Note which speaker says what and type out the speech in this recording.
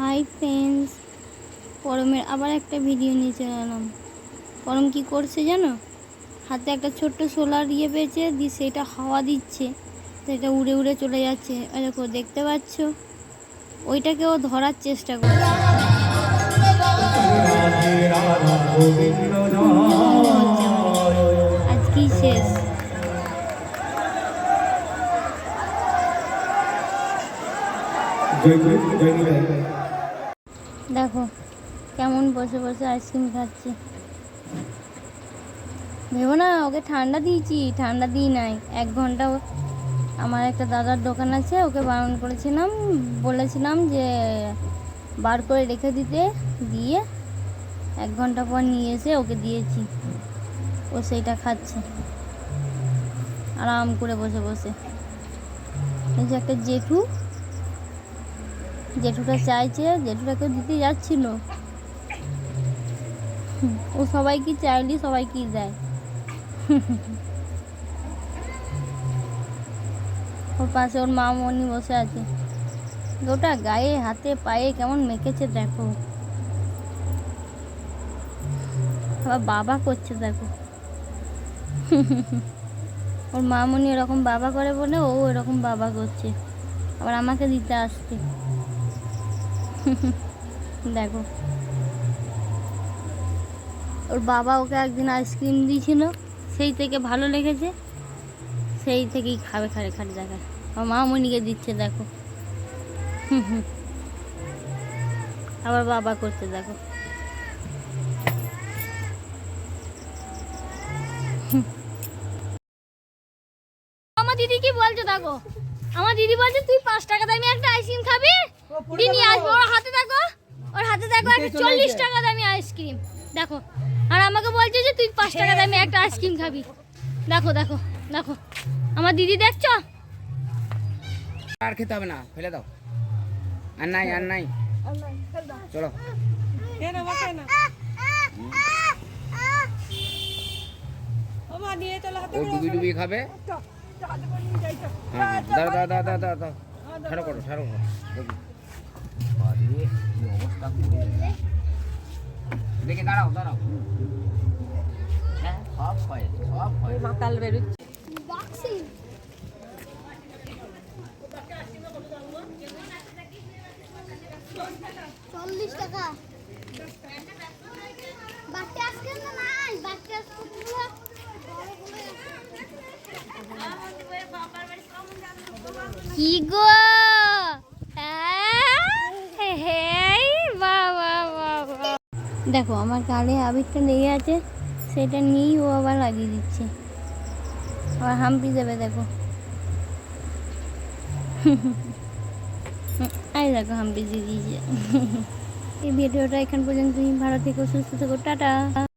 Speaker 1: Hi friends পরমের আবার একটা video নিয়ে চলে এলাম। পরম কি করছে জানো? হাতে একটা ছোট্ট সোলার ইয়ে পেয়েছে, দিয়ে সেটা হাওয়া দিচ্ছে। সেটা উড়ে উড়ে চলে যাচ্ছে। দেখো, দেখতে পাচ্ছ? ওইটাকে ও ধরার চেষ্টা করছে। আজকেই শেষ। দেখো, কেমন বসে বসে আইসক্রিম খাচ্ছে। ভেবো না, ওকে ঠান্ডা দিয়েছি, ঠান্ডা দিই নাই। এক ঘণ্টা আমার একটা দাদার দোকান আছে, ওকে বারণ করেছিলাম, বলেছিলাম যে বার করে রেখে দিতে, দিয়ে এক ঘণ্টা পর নিয়ে এসে ওকে দিয়েছি। ও সেইটা খাচ্ছে। আরাম করে বসে বসে। এই যে একটা জেঠু জেঠুটা চাইছে, জেঠুটাকে দিতে যাচ্ছিল ও সবাই কি চাইলি সবাই কি দেয়? ওর পাশে ওর মা মনি বসে আছে। ওটা গায়ে, হাতে, পায়ে কেমন মেখেছে দেখো। আবার বাবা করছে দেখো। ওর মামনি এরকম বাবা করে বলে, ও এরকম বাবা করছে। আবার আমাকে দিতে আসছে। দেখো। ওর বাবা ওকে একদিন আইসক্রিম দিয়েছিল, সেই থেকে ভালো লেগেছে, সেই থেকেই খাবে খারে খারে দেখায় আমার মামনিকে দিচ্ছে, দেখো। হুম হুম আবার বাবা করতে দেখো। আমার দিদি কি বলছো, দেখো। আমার দিদি বলছে, তুই পাঁচ টাকা দামি একটা আইসক্রিম নিয়ে আসব ওর হাতে দেখো? ওর হাতে দেখো একটা চল্লিশ টাকা দামি আইসক্রিম। দেখো আর আমাকে বলছে যে তুই পাঁচ টাকা দামি একটা আইসক্রিম খাবি। দেখো দেখো দেখো। আমার দিদি দেখছ?
Speaker 2: আর খেতে হবে না ফেলে দাও। আর নাই আর নাই। চলো। ও ডুবি ডুবি খাবে? দাঁড়া দাঁড়া দাঁড়া দাঁড়া ছাড়ো করো ছাড়ো করো দেখি। বাড়ি, কি অবস্থা করে। দেখে দাঁড়াও দাঁড়াও। হ্যাঁ সব হয় সব হয়।
Speaker 1: চল্লিশ টাকা। বাচ্চা আজকে না নাই বাচ্চা কি গো? দেখো, আমার গালে আবিরটা লেগে আছে, সেটা নিয়েই ও আবার লাগিয়ে দিচ্ছে। আবার হাম্পি যাবে দেখো। আই দেখো, হাম্পি দিয়ে দিয়েছে। এই ভিডিওটা এখান পর্যন্তই। ভালো থেকো, সুস্থ থেকো, টাটা।